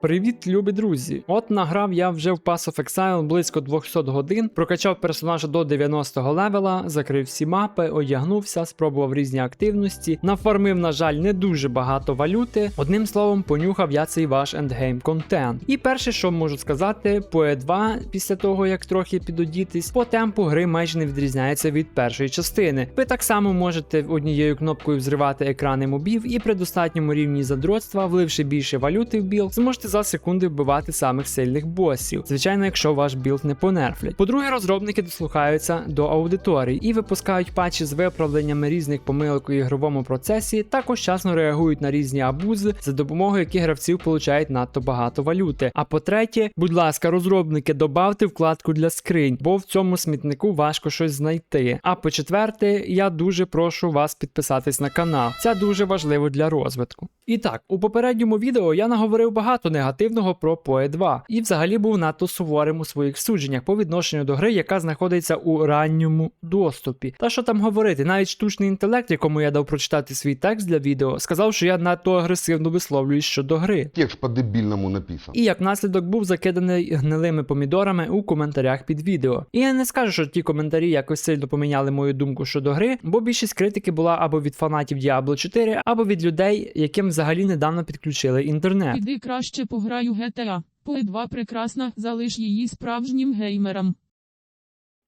Привіт, любі друзі! От награв я вже в Pass of Exile близько 200 годин, прокачав персонажа до 90-го левела, закрив всі мапи, одягнувся, спробував різні активності, нафармив, на жаль, не дуже багато валюти. Одним словом, понюхав я цей ваш ендгейм контент. І перше, що можу сказати, по E2, після того як трохи підодітись, по темпу гри майже не відрізняється від першої частини. Ви так само можете однією кнопкою взривати екрани мобів і при достатньому рівні задротства, вливши більше валюти в білд, зможете за секунди вбивати самих сильних босів. Звичайно, якщо ваш білд не понерфлять. По-друге, розробники дослухаються до аудиторії і випускають патчі з виправленнями різних помилок у ігровому процесі, також часно реагують на різні абузи, за допомогою яких гравців получають надто багато валюти. А по-третє, будь ласка, розробники, добавте вкладку для скринь, бо в цьому смітнику важко щось знайти. А по-четверте, я дуже прошу вас підписатись на канал. Це дуже важливо для розвитку. І так, у попередньому відео я наговорив багато негативного про PoE 2 і взагалі був надто суворим у своїх судженнях по відношенню до гри, яка знаходиться у ранньому доступі. Та що там говорити, навіть штучний інтелект, якому я дав прочитати свій текст для відео, сказав, що я надто агресивно висловлююсь щодо гри. Текст по-дебільному написан. І як наслідок був закиданий гнилими помідорами у коментарях під відео. І я не скажу, що ті коментарі якось сильно поміняли мою думку щодо гри, бо більшість критики була або від фанатів Diablo 4, або від людей, яким взагалі недавно підключили інтернет. Іди краще пограю GTA. Поe 2 прекрасна, залиш її справжнім геймерам.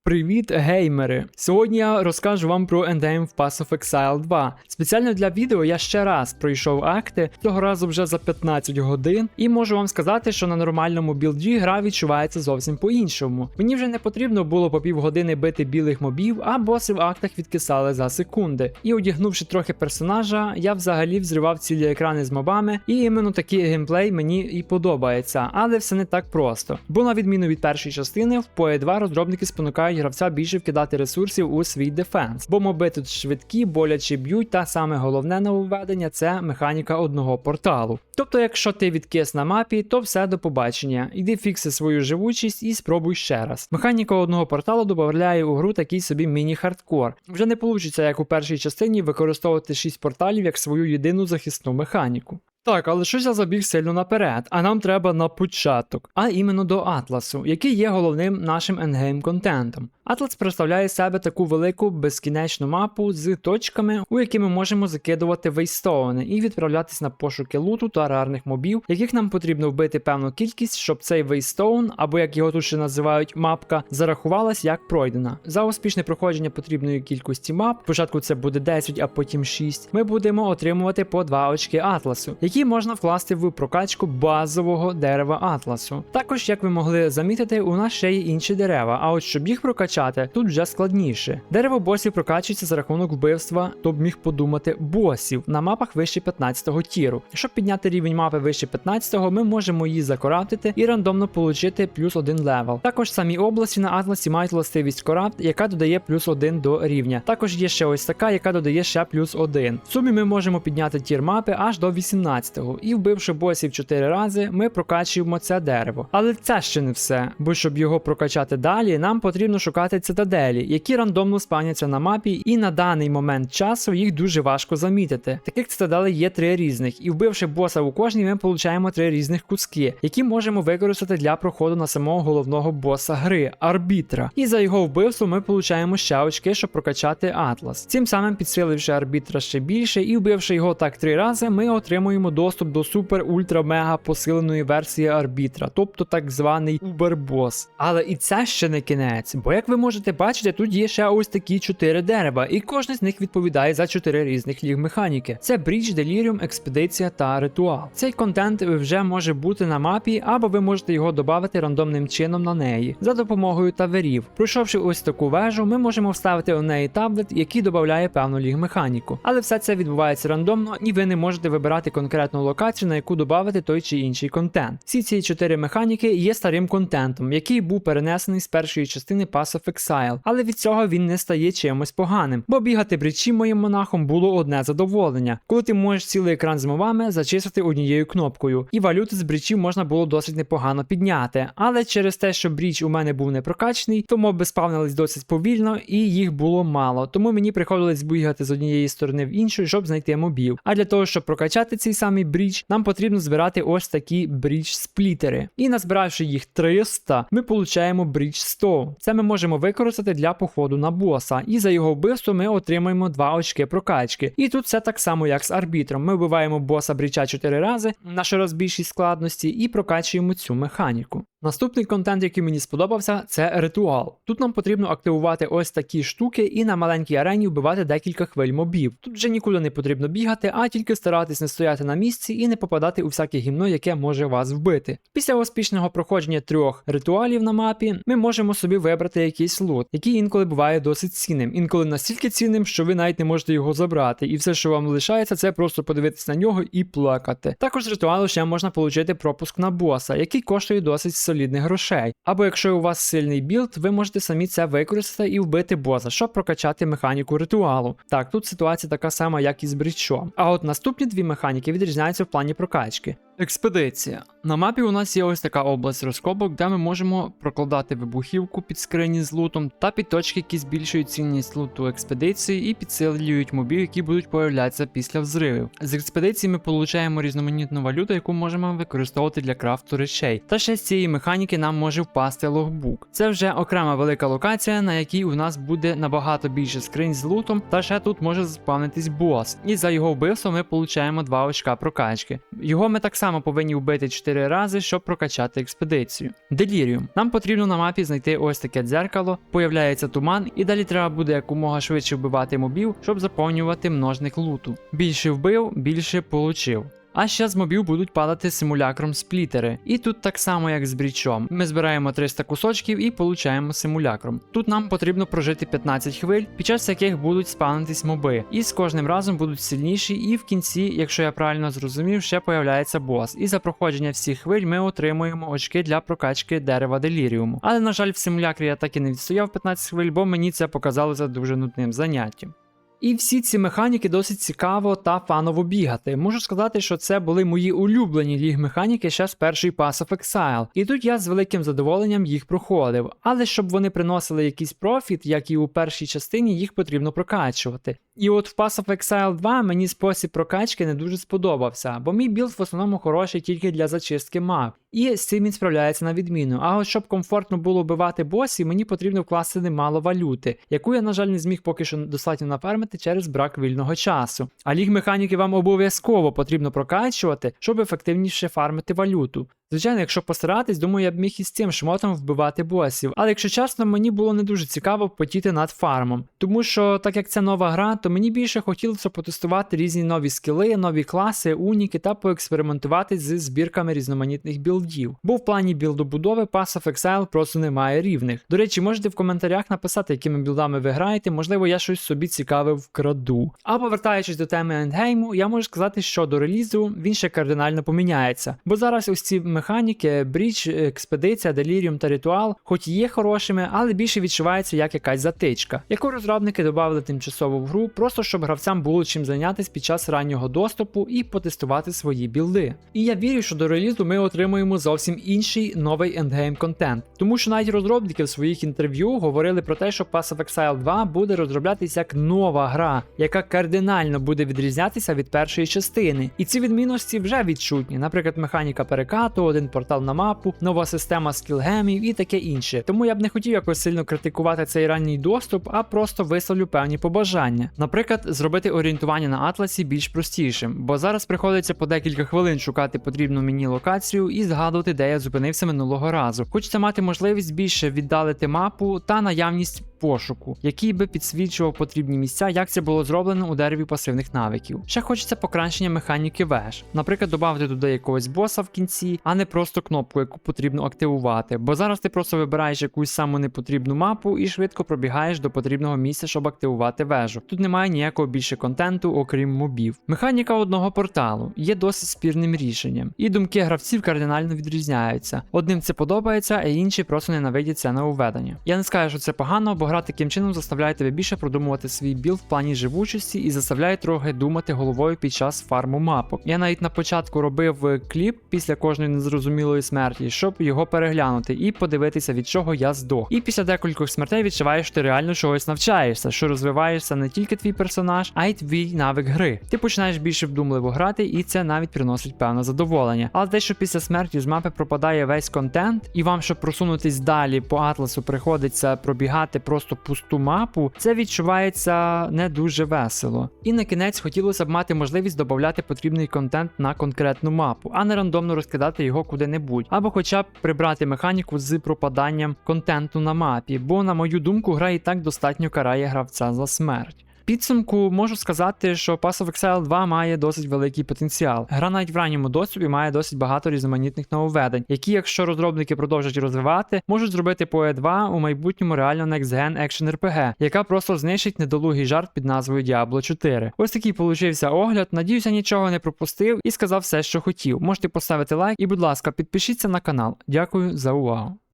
Привіт, геймери! Сьогодні я розкажу вам про Endgame в Pass of Exile 2. Спеціально для відео я ще раз пройшов акти, цього разу вже за 15 годин, і можу вам сказати, що на нормальному білді гра відчувається зовсім по-іншому. Мені вже не потрібно було по півгодини бити білих мобів, а боси в актах відкисали за секунди. І одягнувши трохи персонажа, я взагалі взривав цілі екрани з мобами, і іменно такий геймплей мені і подобається, але все не так просто. Бо на відміну від першої частини, в PoE 2 розробники спонукають гравця більше вкидати ресурсів у свій дефенс, бо моби тут швидкі, боляче б'ють, та саме головне нововведення це механіка одного порталу. Тобто, якщо ти відкис на мапі, то все до побачення. Іди фікси свою живучість і спробуй ще раз. Механіка одного порталу додає у гру такий собі міні-хардкор. Вже не вийде, як у першій частині, використовувати 6 порталів як свою єдину захисну механіку. Так, але щось я забіг сильно наперед, а нам треба на початок, а іменно до Атласу, який є головним нашим ендгейм контентом. Атлас представляє себе таку велику безкінечну мапу з точками, у які ми можемо закидувати вейстоуни і відправлятись на пошуки луту та рарних мобів, яких нам потрібно вбити певну кількість, щоб цей вейстоун, або як його тут ще називають мапка, зарахувалась як пройдена. За успішне проходження потрібної кількості мап, спочатку це буде 10, а потім 6, ми будемо отримувати по 2 очки Атласу, які можна вкласти в прокачку базового дерева Атласу. Також, як ви могли замітити, у нас ще є інші дерева, а от щоб їх прокачати, тут вже складніше. Дерево босів прокачується за рахунок вбивства, хто б міг подумати, босів на мапах вище 15-го тіру. Щоб підняти рівень мапи вище 15-го, ми можемо її закоратити і рандомно отримати плюс один левел. Також самі області на Атласі мають властивість корапт, яка додає плюс один до рівня. Також є ще ось така, яка додає ще плюс один. В сумі ми можемо підняти тір мапи аж до 18-го. І вбивши босів 4 рази, ми прокачуємо це дерево. Але це ще не все, бо щоб його прокачати далі, нам потрібно шукати цитаделі, які рандомно спавняться на мапі, і на даний момент часу їх дуже важко замітити. Таких цитаделей є три різних, і вбивши боса у кожній, ми получаємо три різних куски, які можемо використати для проходу на самого головного боса гри арбітра. І за його вбивство ми получаємо ще очки, щоб прокачати Атлас. Цим самим підсиливши арбітра ще більше і вбивши його так три рази, ми отримуємо доступ до супер ультра мега посиленої версії арбітра, тобто так званий убербос. Але і це ще не кінець, бо як ви можете бачити, тут є ще ось такі чотири дерева, і кожне з них відповідає за чотири різних ліг механіки: це Бріч, Деліріум, Експедиція та Ритуал. Цей контент вже може бути на мапі, або ви можете його додати рандомним чином на неї за допомогою таверів. Пройшовши ось таку вежу, ми можемо вставити у неї таблет, який додає певну ліг механіку. Але все це відбувається рандомно, і ви не можете вибирати конкретну локацію, на яку додати той чи інший контент. Всі ці чотири механіки є старим контентом, який був перенесений з першої частини Pass of Exile, але від цього він не стає чимось поганим, бо бігати брічі моїм монахом було одне задоволення, коли ти можеш цілий екран з мовами зачистити однією кнопкою, і валюту з брічів можна було досить непогано підняти. Але через те, що бріч у мене був не прокачаний, то моби спавнились досить повільно і їх було мало. Тому мені приходилось бігати з однієї сторони в іншу, щоб знайти мобів. А для того, щоб прокачати цей самий бріч, нам потрібно збирати ось такі бріч сплітери. І назбиравши їх 300, ми получаємо бріч 100. Це ми можемо використати для походу на боса. І за його вбивство ми отримаємо 2 очки прокачки. І тут все так само, як з арбітром. Ми вбиваємо боса бріча 4 рази на щораз більшій складності і прокачуємо цю механіку. Наступний контент, який мені сподобався, це ритуал. Тут нам потрібно активувати ось такі штуки і на маленькій арені вбивати декілька хвиль мобів. Тут вже нікуди не потрібно бігати, а тільки старатись не стояти на місці і не попадати у всяке гімно, яке може вас вбити. Після успішного проходження трьох ритуалів на мапі ми можемо собі вибрати якийсь лут, який інколи буває досить цінним, інколи настільки цінним, що ви навіть не можете його забрати, і все, що вам лишається, це просто подивитись на нього і плакати. Також з ритуалу ще можна отримати пропуск на боса, який коштує досить солідних грошей. Або якщо у вас сильний білд, ви можете самі це використати і вбити боса, щоб прокачати механіку ритуалу. Так, тут ситуація така сама, як і з брічом. А от наступні дві механіки відрізняються в плані прокачки. Експедиція. На мапі у нас є ось така область розкопок, де ми можемо прокладати вибухівку під скрині з лутом та під точки, які збільшують цінність луту експедиції і підсилюють мобів, які будуть появлятися після взривів. З експедиції ми получаємо різноманітну валюту, яку можемо використовувати для крафту речей. Та ще з цієї механіки нам може впасти логбук. Це вже окрема велика локація, на якій у нас буде набагато більше скринь з лутом, та ще тут може заспавнитись бос. І за його вбивство ми получаємо 2 очка прокачки. Його ми так само повинні вбити 4 рази, щоб прокачати експедицію. Деліріум. Нам потрібно на мапі знайти ось таке дзеркало, появляється туман, і далі треба буде якомога швидше вбивати мобів, щоб заповнювати множник луту. Більше вбив, більше получив. А ще з мобів будуть падати симулякром сплітери. І тут так само, як з брічом. Ми збираємо 300 кусочків і получаємо симулякром. Тут нам потрібно прожити 15 хвиль, під час яких будуть спавнитись моби. І з кожним разом будуть сильніші, і в кінці, якщо я правильно зрозумів, ще появляється бос. І за проходження всіх хвиль ми отримуємо очки для прокачки дерева деліріуму. Але, на жаль, в симулякрі я так і не відстояв 15 хвиль, бо мені це показалося дуже нудним заняттям. І всі ці механіки досить цікаво та фаново бігати. Можу сказати, що це були мої улюблені ліг механіки ще з першої Pass of Exile. І тут я з великим задоволенням їх проходив. Але щоб вони приносили якийсь профіт, як і у першій частині, їх потрібно прокачувати. І от в Pass of Exile 2 мені спосіб прокачки не дуже сподобався, бо мій білд в основному хороший тільки для зачистки мап. І з цим він справляється на відміну. А от щоб комфортно було вбивати босів, мені потрібно вкласти немало валюти, яку я, на жаль, не зміг поки що достатньо нафармити через брак вільного часу. А ліг механіки вам обов'язково потрібно прокачувати, щоб ефективніше фармити валюту. Звичайно, якщо постаратись, думаю, я б міг із цим шмотом вбивати босів. Але якщо чесно, мені було не дуже цікаво потіти над фармом. Тому що, так як це нова гра, то мені більше хотілося потестувати різні нові скіли, нові класи, уніки та поекспериментувати з збірками різноманітних білдів. Бо в плані білдобудови Pass of Exile просто немає рівних. До речі, можете в коментарях написати, якими білдами ви граєте, можливо, я щось собі цікаве вкраду. А повертаючись до теми ендгейму, я можу сказати, що до релізу він ще кардинально поміняється. Бо зараз ось ці механіки, бріч, експедиція, деліріум та ритуал, хоч є хорошими, але більше відчувається як якась затичка, яку розробники додали тимчасово в гру, просто щоб гравцям було чим зайнятися під час раннього доступу і потестувати свої білди. І я вірю, що до релізу ми отримуємо зовсім інший новий ендгейм контент, тому що навіть розробники в своїх інтерв'ю говорили про те, що Pass of Exile 2 буде розроблятися як нова гра, яка кардинально буде відрізнятися від першої частини. І ці відмінності вже відчутні, наприклад, механіка перекату, один портал на мапу, нова система скілгемів і таке інше. Тому я б не хотів якось сильно критикувати цей ранній доступ, а просто висловлю певні побажання. Наприклад, зробити орієнтування на атласі більш простішим, бо зараз приходиться по декілька хвилин шукати потрібну мені локацію і згадувати, де я зупинився минулого разу. Хочеться мати можливість більше віддалити мапу та наявність пошуку, який би підсвічував потрібні місця, як це було зроблено у дереві пасивних навиків. Ще хочеться покращення механіки веж. Наприклад, додати туди якогось боса в кінці, а не просто кнопку, яку потрібно активувати. Бо зараз ти просто вибираєш якусь саму непотрібну мапу і швидко пробігаєш до потрібного місця, щоб активувати вежу. Тут немає ніякого більше контенту, окрім мобів. Механіка одного порталу є досить спірним рішенням, і думки гравців кардинально відрізняються. Одним це подобається, а інші просто ненавидять це нововведення. Я не скажу, що це погано, бо гра таким чином заставляє тебе більше продумувати свій білд в плані живучості і заставляє трохи думати головою під час фарму мапок. Я навіть на початку робив е, кліп після кожної незрозумілої смерті, щоб його переглянути і подивитися, від чого я здох. І після декількох смертей відчуваєш, що ти реально чогось навчаєшся, що розвиваєшся не тільки твій персонаж, а й твій навик гри. Ти починаєш більше вдумливо грати, і це навіть приносить певне задоволення. Але те, що після смерті з мапи пропадає весь контент, і вам, щоб просунутись далі по атласу, приходиться пробігати просто пусту мапу, це відчувається не дуже весело. І на кінець хотілося б мати можливість додати потрібний контент на конкретну мапу, а не рандомно розкидати його куди-небудь, або хоча б прибрати механіку з пропаданням контенту на мапі, бо, на мою думку, гра і так достатньо карає гравця за смерть. Підсумку можу сказати, що Pass of Exile 2 має досить великий потенціал. Гра навіть в ранньому доступі має досить багато різноманітних нововведень, які, якщо розробники продовжать розвивати, можуть зробити PoE 2 у майбутньому реально Next Gen Action RPG, яка просто знищить недолугий жарт під назвою Diablo 4. Ось такий получився огляд. Надіюся, нічого не пропустив і сказав все, що хотів. Можете поставити лайк і, будь ласка, підпишіться на канал. Дякую за увагу.